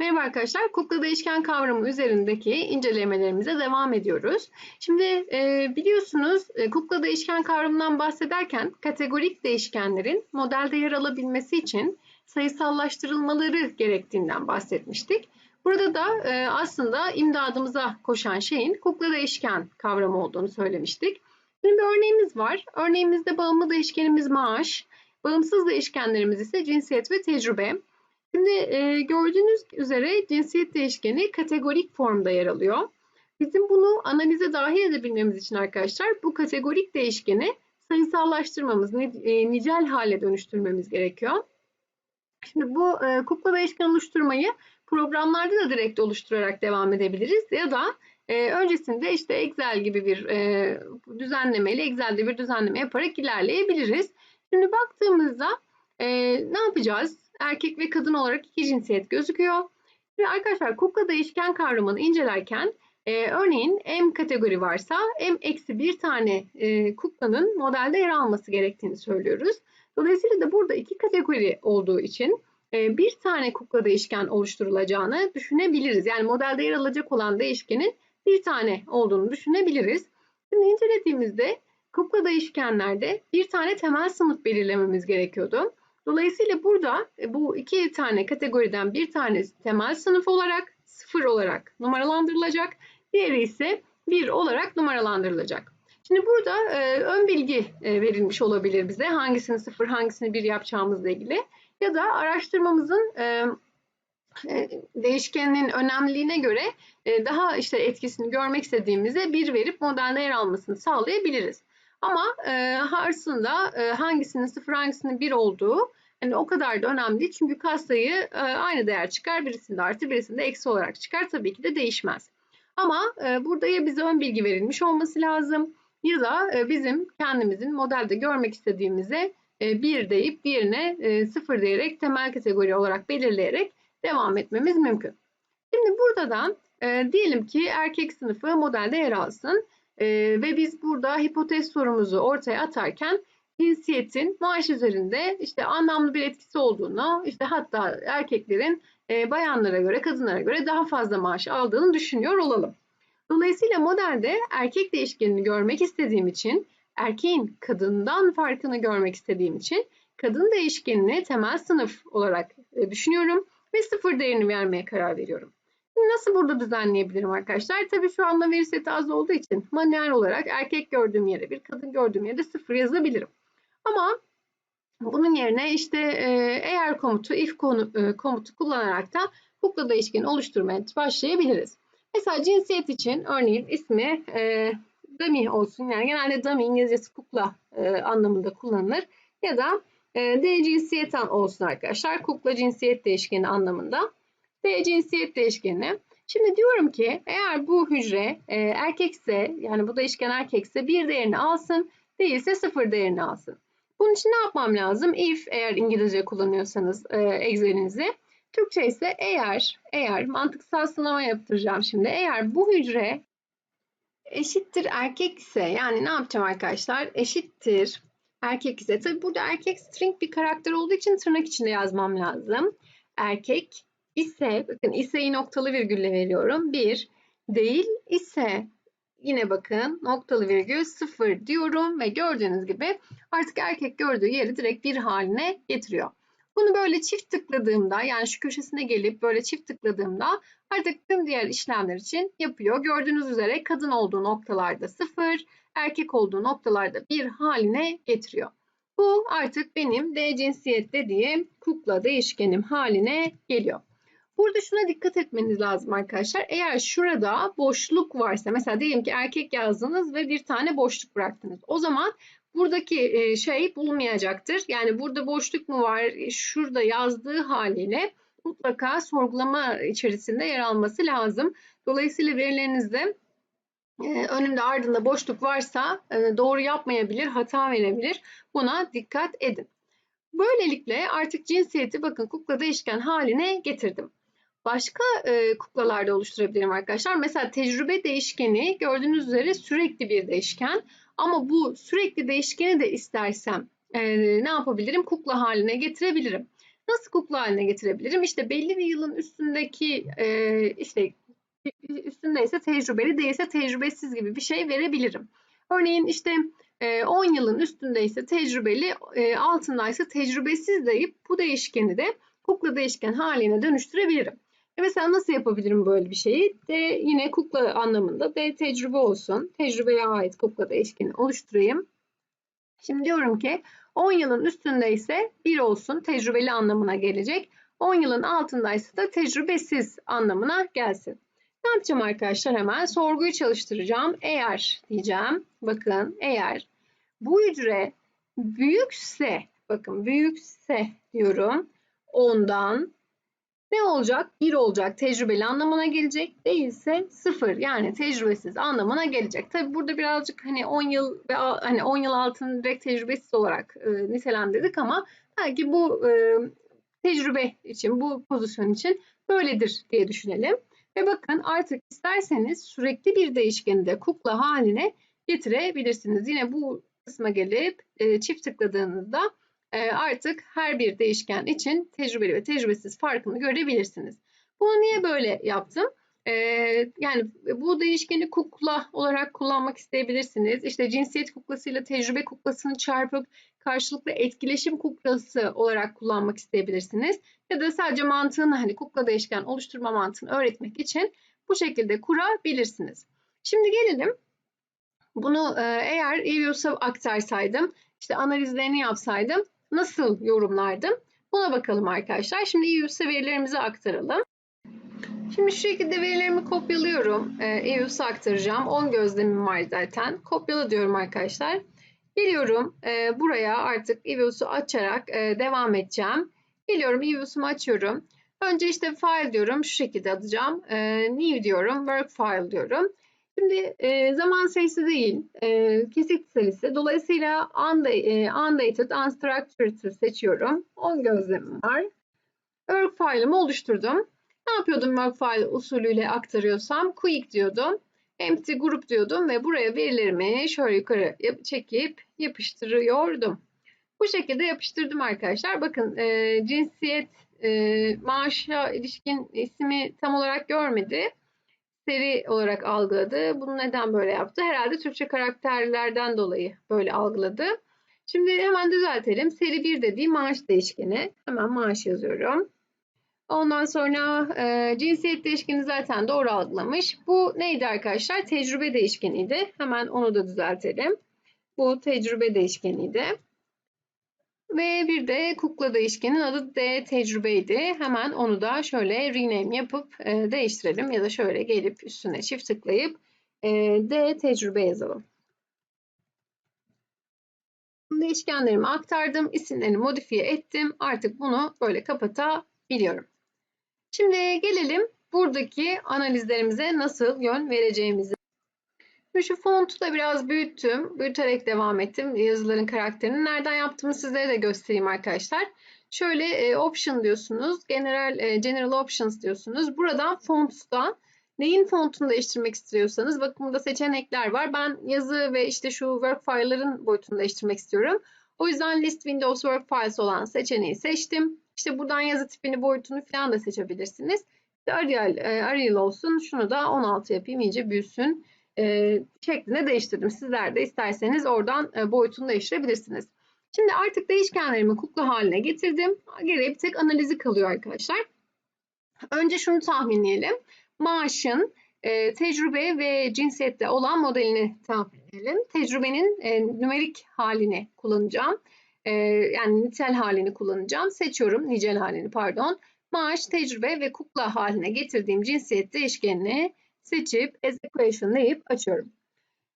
Merhaba arkadaşlar, kukla değişken kavramı üzerindeki incelemelerimize devam ediyoruz. Şimdi e, biliyorsunuz e, kukla değişken kavramından bahsederken kategorik değişkenlerin modelde yer alabilmesi için sayısallaştırılmaları gerektiğinden bahsetmiştik. Burada da e, aslında imdadımıza koşan şeyin kukla değişken kavramı olduğunu söylemiştik. Şimdi bir örneğimiz var. Örneğimizde bağımlı değişkenimiz maaş, bağımsız değişkenlerimiz ise cinsiyet ve tecrübe. Şimdi e, gördüğünüz üzere cinsiyet değişkeni kategorik formda yer alıyor. Bizim bunu analize dahil edebilmemiz için arkadaşlar bu kategorik değişkeni sayısallaştırmamız, e, nicel hale dönüştürmemiz gerekiyor. Şimdi bu e, kukla değişken oluşturmayı programlarda da direkt oluşturarak devam edebiliriz ya da e, öncesinde işte Excel gibi bir e, düzenlemeyle Excel'de bir düzenleme yaparak ilerleyebiliriz. Şimdi baktığımızda e, ne yapacağız? Erkek ve kadın olarak iki cinsiyet gözüküyor. Ve arkadaşlar kukla değişken kavramını incelerken e, örneğin M kategori varsa M eksi bir tane e, kuklanın modelde yer alması gerektiğini söylüyoruz. Dolayısıyla da burada iki kategori olduğu için e, bir tane kukla değişken oluşturulacağını düşünebiliriz. Yani modelde yer alacak olan değişkenin bir tane olduğunu düşünebiliriz. Şimdi incelediğimizde kukla değişkenlerde bir tane temel sınıf belirlememiz gerekiyordu. Dolayısıyla burada e, bu iki tane kategoriden bir tanesi temel sınıf olarak sıfır olarak numaralandırılacak. Diğeri ise bir olarak numaralandırılacak. Şimdi burada e, ön bilgi e, verilmiş olabilir bize hangisini sıfır hangisini bir yapacağımızla ilgili. Ya da araştırmamızın e, e, değişkeninin önemliliğine göre e, daha işte etkisini görmek istediğimizde bir verip modelde yer almasını sağlayabiliriz. Ama e, aslında e, hangisinin sıfır hangisinin bir olduğu yani o kadar da önemli değil. Çünkü katsayı e, aynı değer çıkar. Birisinde artı birisinde eksi olarak çıkar. Tabii ki de değişmez. Ama e, burada ya bize ön bilgi verilmiş olması lazım ya da e, bizim kendimizin modelde görmek istediğimize e, 1 deyip diğerine e, 0 diyerek temel kategori olarak belirleyerek devam etmemiz mümkün. Şimdi burada da e, diyelim ki erkek sınıfı modelde yer alsın e, ve biz burada hipotez sorumuzu ortaya atarken cinsiyetin maaş üzerinde işte anlamlı bir etkisi olduğunu, işte hatta erkeklerin e, bayanlara göre, kadınlara göre daha fazla maaş aldığını düşünüyor olalım. Dolayısıyla modelde erkek değişkenini görmek istediğim için, erkeğin kadından farkını görmek istediğim için kadın değişkenini temel sınıf olarak e, düşünüyorum ve sıfır değerini vermeye karar veriyorum. Nasıl burada düzenleyebilirim arkadaşlar? Tabii şu anda veri seti az olduğu için manuel olarak erkek gördüğüm yere bir kadın gördüğüm yere de sıfır yazabilirim. Ama bunun yerine işte e, eğer komutu, if konu, e, komutu kullanarak da kukla değişkeni oluşturmaya başlayabiliriz. Mesela cinsiyet için örneğin ismi e, dummy olsun. Yani genelde dummy İngilizcesi kukla e, anlamında kullanılır. Ya da e, D cinsiyet olsun arkadaşlar. Kukla cinsiyet değişkeni anlamında. D cinsiyet değişkeni. Şimdi diyorum ki eğer bu hücre e, erkekse yani bu değişken erkekse bir değerini alsın değilse sıfır değerini alsın. Bunun için ne yapmam lazım? If eğer İngilizce kullanıyorsanız e, Excel'inizi. Türkçe ise eğer, eğer mantıksal sınava yaptıracağım şimdi. Eğer bu hücre eşittir erkek ise yani ne yapacağım arkadaşlar? Eşittir erkek ise tabi burada erkek string bir karakter olduğu için tırnak içinde yazmam lazım. Erkek ise bakın ise'yi noktalı virgülle veriyorum. Bir değil ise Yine bakın noktalı virgül sıfır diyorum ve gördüğünüz gibi artık erkek gördüğü yeri direkt bir haline getiriyor. Bunu böyle çift tıkladığımda yani şu köşesine gelip böyle çift tıkladığımda artık tüm diğer işlemler için yapıyor. Gördüğünüz üzere kadın olduğu noktalarda sıfır, erkek olduğu noktalarda bir haline getiriyor. Bu artık benim D cinsiyet dediğim kukla değişkenim haline geliyor. Burada şuna dikkat etmeniz lazım arkadaşlar. Eğer şurada boşluk varsa mesela diyelim ki erkek yazdınız ve bir tane boşluk bıraktınız. O zaman buradaki e, şey bulunmayacaktır. Yani burada boşluk mu var şurada yazdığı haliyle mutlaka sorgulama içerisinde yer alması lazım. Dolayısıyla verilerinizde e, önünde ardında boşluk varsa e, doğru yapmayabilir, hata verebilir. Buna dikkat edin. Böylelikle artık cinsiyeti bakın kukla değişken haline getirdim başka e, kuklalarda oluşturabilirim arkadaşlar. Mesela tecrübe değişkeni gördüğünüz üzere sürekli bir değişken. Ama bu sürekli değişkeni de istersem e, ne yapabilirim? Kukla haline getirebilirim. Nasıl kukla haline getirebilirim? İşte belli bir yılın üstündeki e, işte üstündeyse tecrübeli değilse tecrübesiz gibi bir şey verebilirim. Örneğin işte 10 e, yılın üstündeyse tecrübeli, e, altındaysa tecrübesiz deyip bu değişkeni de kukla değişken haline dönüştürebilirim. E mesela nasıl yapabilirim böyle bir şeyi? D yine kukla anlamında D tecrübe olsun. Tecrübeye ait kukla değişkeni oluşturayım. Şimdi diyorum ki 10 yılın üstündeyse 1 olsun tecrübeli anlamına gelecek. 10 yılın altındaysa da tecrübesiz anlamına gelsin. Ne yapacağım arkadaşlar hemen? Sorguyu çalıştıracağım. Eğer diyeceğim. Bakın eğer bu hücre büyükse bakın büyükse diyorum ondan ne olacak? 1 olacak. Tecrübeli anlamına gelecek. Değilse 0 yani tecrübesiz anlamına gelecek. Tabi burada birazcık hani 10 yıl ve hani 10 yıl altını direkt tecrübesiz olarak e, nitelendirdik ama belki bu e, tecrübe için, bu pozisyon için böyledir diye düşünelim. Ve bakın artık isterseniz sürekli bir değişkeni de kukla haline getirebilirsiniz. Yine bu kısma gelip e, çift tıkladığınızda artık her bir değişken için tecrübeli ve tecrübesiz farkını görebilirsiniz. Bunu niye böyle yaptım? E, yani bu değişkeni kukla olarak kullanmak isteyebilirsiniz. İşte cinsiyet kuklasıyla tecrübe kuklasını çarpıp karşılıklı etkileşim kuklası olarak kullanmak isteyebilirsiniz. Ya da sadece mantığını hani kukla değişken oluşturma mantığını öğretmek için bu şekilde kurabilirsiniz. Şimdi gelelim bunu e, eğer EVIOS'a aktarsaydım, işte analizlerini yapsaydım nasıl yorumlardım? Buna bakalım arkadaşlar. Şimdi EVIOS'a verilerimizi aktaralım. Şimdi şu şekilde verilerimi kopyalıyorum. EVIOS'a aktaracağım. 10 gözlemim var zaten. Kopyala diyorum arkadaşlar. Geliyorum e, buraya artık EVIOS'u açarak e, devam edeceğim. Geliyorum EVIOS'umu açıyorum. Önce işte file diyorum. Şu şekilde atacağım. E, new diyorum. Work file diyorum. Şimdi e, zaman sayısı değil, e, kesit sayısı. Dolayısıyla e, undated, unstructured seçiyorum. 10 gözlemim var. Work file'ımı oluşturdum. Ne yapıyordum work file usulüyle aktarıyorsam? Quick diyordum. Empty group diyordum ve buraya verilerimi şöyle yukarı çekip yapıştırıyordum. Bu şekilde yapıştırdım arkadaşlar. Bakın e, cinsiyet e, maaşa ilişkin ismi tam olarak görmedi. Seri olarak algıladı. Bunu neden böyle yaptı? Herhalde Türkçe karakterlerden dolayı böyle algıladı. Şimdi hemen düzeltelim. Seri 1 dediği maaş değişkeni. Hemen maaş yazıyorum. Ondan sonra e, cinsiyet değişkeni zaten doğru algılamış. Bu neydi arkadaşlar? Tecrübe değişkeniydi. Hemen onu da düzeltelim. Bu tecrübe değişkeniydi. Ve bir de kukla değişkenin adı D tecrübeydi. Hemen onu da şöyle rename yapıp e, değiştirelim. Ya da şöyle gelip üstüne çift tıklayıp e, D tecrübe yazalım. Değişkenlerimi aktardım. isimlerini modifiye ettim. Artık bunu böyle kapatabiliyorum. Şimdi gelelim buradaki analizlerimize nasıl yön vereceğimize. Şimdi şu fontu da biraz büyüttüm. Büyüterek devam ettim yazıların karakterini. Nereden yaptığımı sizlere de göstereyim arkadaşlar. Şöyle e, option diyorsunuz. General, e, general options diyorsunuz. Buradan fonts'tan neyin fontunu değiştirmek istiyorsanız bakın burada seçenekler var. Ben yazı ve işte şu work file'ların boyutunu değiştirmek istiyorum. O yüzden list Windows Work Files olan seçeneği seçtim. İşte buradan yazı tipini, boyutunu falan da seçebilirsiniz. İşte Arial, e, Arial olsun. Şunu da 16 yapayım iyice büyüsün. E, şeklinde değiştirdim. Sizler de isterseniz oradan e, boyutunu değiştirebilirsiniz. Şimdi artık değişkenlerimi kukla haline getirdim. Geriye bir tek analizi kalıyor arkadaşlar. Önce şunu tahminleyelim. Maaşın e, tecrübe ve cinsiyetle olan modelini tahmin edelim. Tecrübenin e, nümerik halini kullanacağım. E, yani nitel halini kullanacağım. Seçiyorum nicel halini pardon. Maaş, tecrübe ve kukla haline getirdiğim cinsiyet değişkenini seçip as equation deyip açıyorum.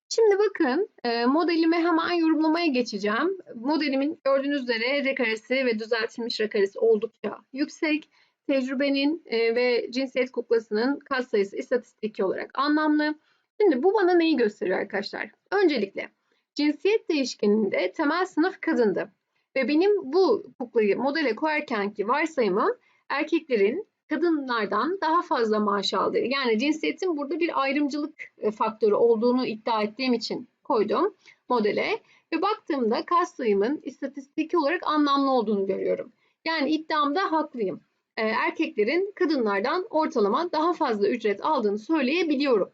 Şimdi bakın e, modelimi hemen yorumlamaya geçeceğim. Modelimin gördüğünüz üzere R karesi ve düzeltilmiş R karesi oldukça yüksek. Tecrübenin e, ve cinsiyet kuklasının katsayısı istatistiki olarak anlamlı. Şimdi bu bana neyi gösteriyor arkadaşlar? Öncelikle cinsiyet değişkeninde temel sınıf kadındı. Ve benim bu kuklayı modele koyarkenki varsayımım erkeklerin kadınlardan daha fazla maaş aldığı. Yani cinsiyetin burada bir ayrımcılık e, faktörü olduğunu iddia ettiğim için koydum modele. Ve baktığımda kas sayımın istatistik olarak anlamlı olduğunu görüyorum. Yani iddiamda haklıyım. E, erkeklerin kadınlardan ortalama daha fazla ücret aldığını söyleyebiliyorum.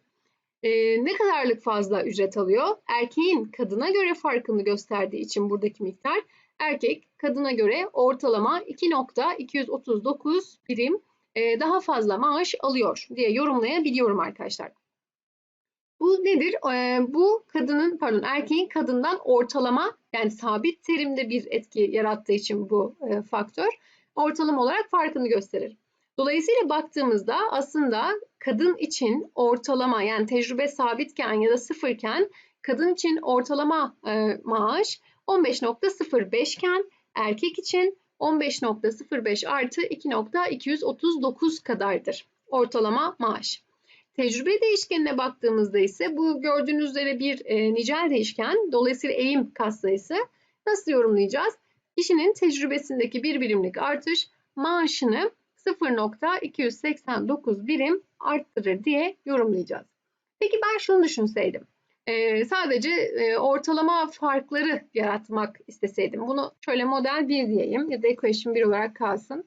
E, ne kadarlık fazla ücret alıyor? Erkeğin kadına göre farkını gösterdiği için buradaki miktar erkek kadına göre ortalama 2.239 birim daha fazla maaş alıyor diye yorumlayabiliyorum arkadaşlar. Bu nedir? E, bu kadının pardon erkeğin kadından ortalama yani sabit terimde bir etki yarattığı için bu e, faktör ortalama olarak farkını gösterir. Dolayısıyla baktığımızda aslında kadın için ortalama yani tecrübe sabitken ya da sıfırken kadın için ortalama e, maaş 15.05 iken erkek için 15.05 artı 2.239 kadardır ortalama maaş. Tecrübe değişkenine baktığımızda ise bu gördüğünüz üzere bir e, nicel değişken. Dolayısıyla eğim katsayısı nasıl yorumlayacağız? Kişinin tecrübesindeki bir birimlik artış maaşını 0.289 birim arttırır diye yorumlayacağız. Peki ben şunu düşünseydim. Ee, sadece e, ortalama farkları yaratmak isteseydim. Bunu şöyle model 1 diyeyim ya da equation 1 olarak kalsın.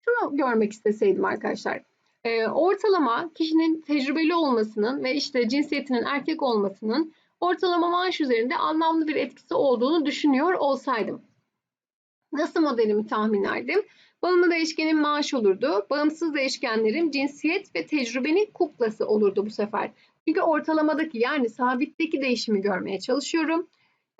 Şunu görmek isteseydim arkadaşlar. Ee, ortalama kişinin tecrübeli olmasının ve işte cinsiyetinin erkek olmasının ortalama maaş üzerinde anlamlı bir etkisi olduğunu düşünüyor olsaydım. Nasıl modelimi tahminlerdim? Bağımlı değişkenin maaş olurdu. Bağımsız değişkenlerim cinsiyet ve tecrübenin kuklası olurdu bu sefer. Çünkü ortalamadaki yani sabitteki değişimi görmeye çalışıyorum.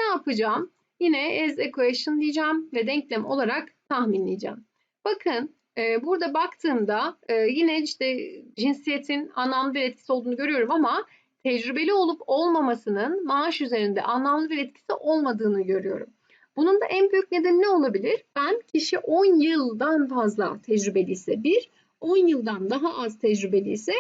Ne yapacağım? Yine as equation diyeceğim ve denklem olarak tahminleyeceğim. Bakın e, burada baktığımda e, yine işte cinsiyetin anlamlı bir etkisi olduğunu görüyorum ama tecrübeli olup olmamasının maaş üzerinde anlamlı bir etkisi olmadığını görüyorum. Bunun da en büyük nedeni ne olabilir? Ben kişi 10 yıldan fazla tecrübeliyse bir, 10 yıldan daha az tecrübeliyse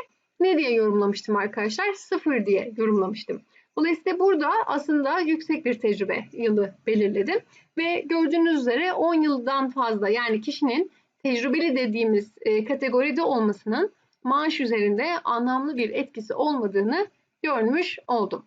ne diye yorumlamıştım arkadaşlar? Sıfır diye yorumlamıştım. Dolayısıyla burada aslında yüksek bir tecrübe yılı belirledim. Ve gördüğünüz üzere 10 yıldan fazla yani kişinin tecrübeli dediğimiz e, kategoride olmasının maaş üzerinde anlamlı bir etkisi olmadığını görmüş oldum.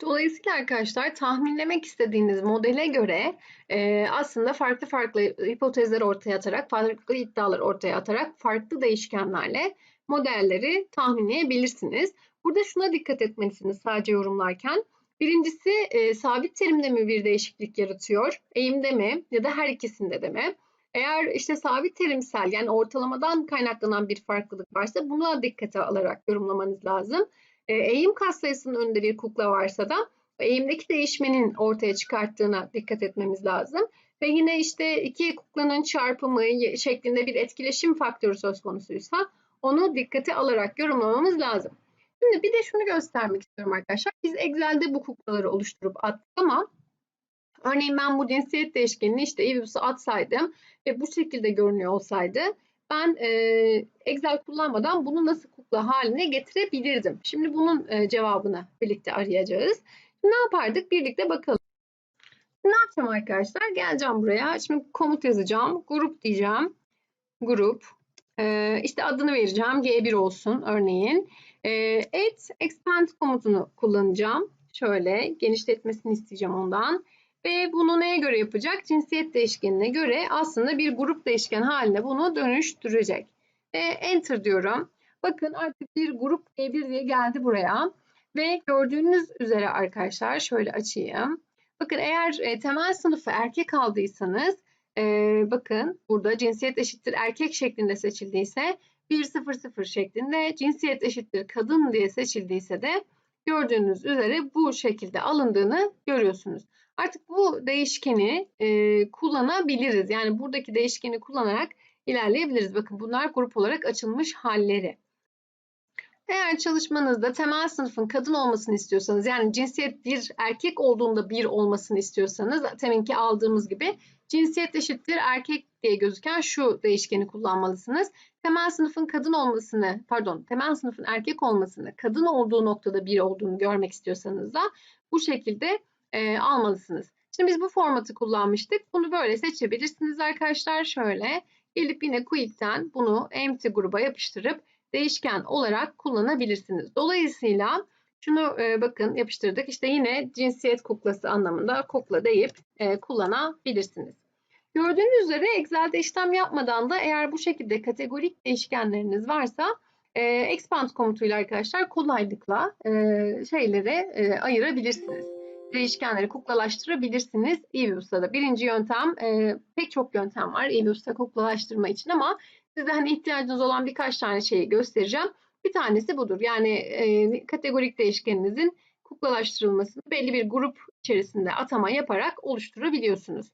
Dolayısıyla arkadaşlar tahminlemek istediğiniz modele göre e, aslında farklı farklı hipotezler ortaya atarak, farklı iddialar ortaya atarak farklı değişkenlerle modelleri tahminleyebilirsiniz. Burada şuna dikkat etmelisiniz sadece yorumlarken. Birincisi e, sabit terimde mi bir değişiklik yaratıyor, eğimde mi ya da her ikisinde de mi? Eğer işte sabit terimsel yani ortalamadan kaynaklanan bir farklılık varsa buna dikkate alarak yorumlamanız lazım. E, eğim katsayısının önünde bir kukla varsa da eğimdeki değişmenin ortaya çıkarttığına dikkat etmemiz lazım. Ve yine işte iki kuklanın çarpımı şeklinde bir etkileşim faktörü söz konusuysa onu dikkate alarak yorumlamamız lazım. Şimdi bir de şunu göstermek istiyorum arkadaşlar. Biz Excel'de bu kuklaları oluşturup attık ama örneğin ben bu cinsiyet değişkenini işte Evibus'a atsaydım ve bu şekilde görünüyor olsaydı ben e, Excel kullanmadan bunu nasıl kukla haline getirebilirdim? Şimdi bunun e, cevabını birlikte arayacağız. Ne yapardık? Birlikte bakalım. Ne yapacağım arkadaşlar? Geleceğim buraya. Şimdi komut yazacağım. Grup diyeceğim. Grup. E, işte adını vereceğim. G1 olsun örneğin. E, expand komutunu kullanacağım. Şöyle genişletmesini isteyeceğim ondan. Ve bunu neye göre yapacak? Cinsiyet değişkenine göre aslında bir grup değişken haline bunu dönüştürecek. Ve enter diyorum. Bakın artık bir grup E1 diye geldi buraya. Ve gördüğünüz üzere arkadaşlar şöyle açayım. Bakın eğer e, temel sınıfı erkek aldıysanız e, bakın burada cinsiyet eşittir erkek şeklinde seçildiyse 100 şeklinde cinsiyet eşittir kadın diye seçildiyse de gördüğünüz üzere bu şekilde alındığını görüyorsunuz. Artık bu değişkeni e, kullanabiliriz. Yani buradaki değişkeni kullanarak ilerleyebiliriz. Bakın bunlar grup olarak açılmış halleri. Eğer çalışmanızda temel sınıfın kadın olmasını istiyorsanız yani cinsiyet bir erkek olduğunda bir olmasını istiyorsanız teminki aldığımız gibi cinsiyet eşittir erkek diye gözüken şu değişkeni kullanmalısınız. Temel sınıfın kadın olmasını pardon temel sınıfın erkek olmasını kadın olduğu noktada bir olduğunu görmek istiyorsanız da bu şekilde e, almalısınız. Şimdi biz bu formatı kullanmıştık. Bunu böyle seçebilirsiniz arkadaşlar. Şöyle gelip yine Quick'ten bunu empty gruba yapıştırıp değişken olarak kullanabilirsiniz. Dolayısıyla şunu e, bakın yapıştırdık. İşte yine cinsiyet kuklası anlamında kukla deyip e, kullanabilirsiniz. Gördüğünüz üzere Excel'de işlem yapmadan da eğer bu şekilde kategorik değişkenleriniz varsa e, expand komutuyla arkadaşlar kolaylıkla e, şeyleri e, ayırabilirsiniz. Değişkenleri kuklalaştırabilirsiniz eViews'ta da. Birinci yöntem, e, pek çok yöntem var eViews'ta kuklalaştırma için ama size hani ihtiyacınız olan birkaç tane şeyi göstereceğim. Bir tanesi budur. Yani e, kategorik değişkeninizin kuklalaştırılmasını belli bir grup içerisinde atama yaparak oluşturabiliyorsunuz.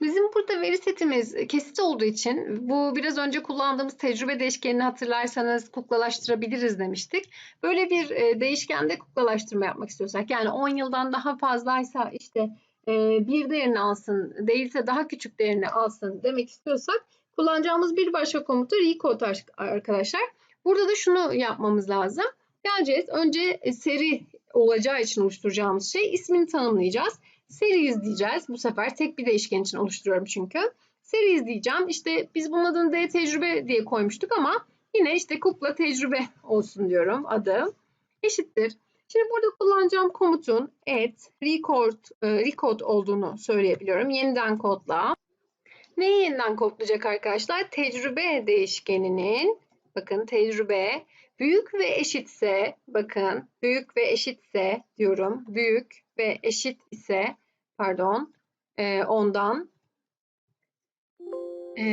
Bizim burada veri setimiz kesit olduğu için bu biraz önce kullandığımız tecrübe değişkenini hatırlarsanız kuklalaştırabiliriz demiştik. Böyle bir e, değişkende kuklalaştırma yapmak istiyorsak yani 10 yıldan daha fazlaysa işte e, bir değerini alsın değilse daha küçük değerini alsın demek istiyorsak kullanacağımız bir başka komutu recode arkadaşlar. Burada da şunu yapmamız lazım. Geleceğiz. Önce seri olacağı için oluşturacağımız şey ismini tanımlayacağız. Seri izleyeceğiz. Bu sefer tek bir değişken için oluşturuyorum çünkü. Seri izleyeceğim. İşte biz bunun adını D tecrübe diye koymuştuk ama yine işte kukla tecrübe olsun diyorum adı. Eşittir. Şimdi burada kullanacağım komutun et record, e, record olduğunu söyleyebiliyorum. Yeniden kodla. Neyi yeniden kodlayacak arkadaşlar? Tecrübe değişkeninin bakın tecrübe büyük ve eşitse bakın büyük ve eşitse diyorum. Büyük ve eşit ise pardon e, ondan e,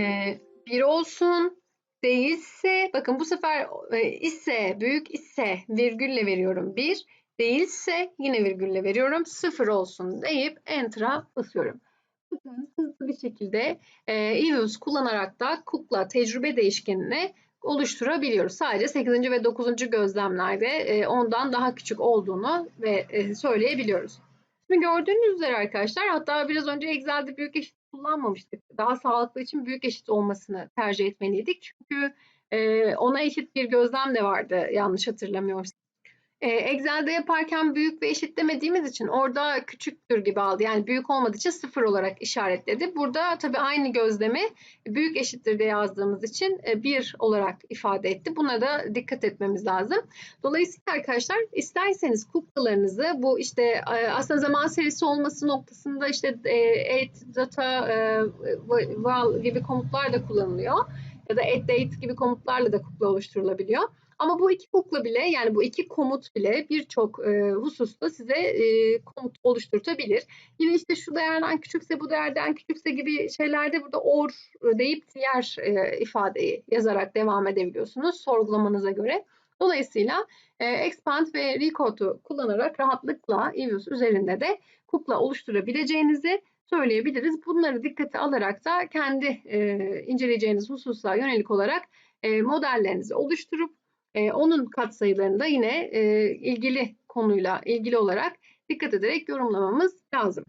bir olsun değilse bakın bu sefer e, ise büyük ise virgülle veriyorum bir değilse yine virgülle veriyorum sıfır olsun deyip enter'a basıyorum. Bakın hızlı bir şekilde e, eViews kullanarak da kukla tecrübe değişkenini oluşturabiliyoruz. Sadece 8. ve 9. gözlemlerde e, ondan daha küçük olduğunu ve e, söyleyebiliyoruz. Şimdi gördüğünüz üzere arkadaşlar hatta biraz önce Excel'de büyük eşit kullanmamıştık. Daha sağlıklı için büyük eşit olmasını tercih etmeliydik. Çünkü e, ona eşit bir gözlem de vardı yanlış hatırlamıyorsam. E, Excel'de yaparken büyük ve eşit demediğimiz için orada küçüktür gibi aldı. Yani büyük olmadığı için sıfır olarak işaretledi. Burada tabii aynı gözlemi büyük eşittir diye yazdığımız için e, bir olarak ifade etti. Buna da dikkat etmemiz lazım. Dolayısıyla arkadaşlar isterseniz kuklalarınızı bu işte e, aslında zaman serisi olması noktasında işte add data e, val gibi komutlar da kullanılıyor. Ya da add date gibi komutlarla da kukla oluşturulabiliyor. Ama bu iki kukla bile yani bu iki komut bile birçok e, hususta size e, komut oluşturtabilir. Yine işte şu değerden küçükse bu değerden küçükse gibi şeylerde burada or deyip diğer e, ifadeyi yazarak devam edebiliyorsunuz sorgulamanıza göre. Dolayısıyla e, expand ve recode'u kullanarak rahatlıkla eViews üzerinde de kukla oluşturabileceğinizi söyleyebiliriz. Bunları dikkate alarak da kendi e, inceleyeceğiniz hususlara yönelik olarak e, modellerinizi oluşturup e, onun katsayılarını da yine e, ilgili konuyla ilgili olarak dikkat ederek yorumlamamız lazım.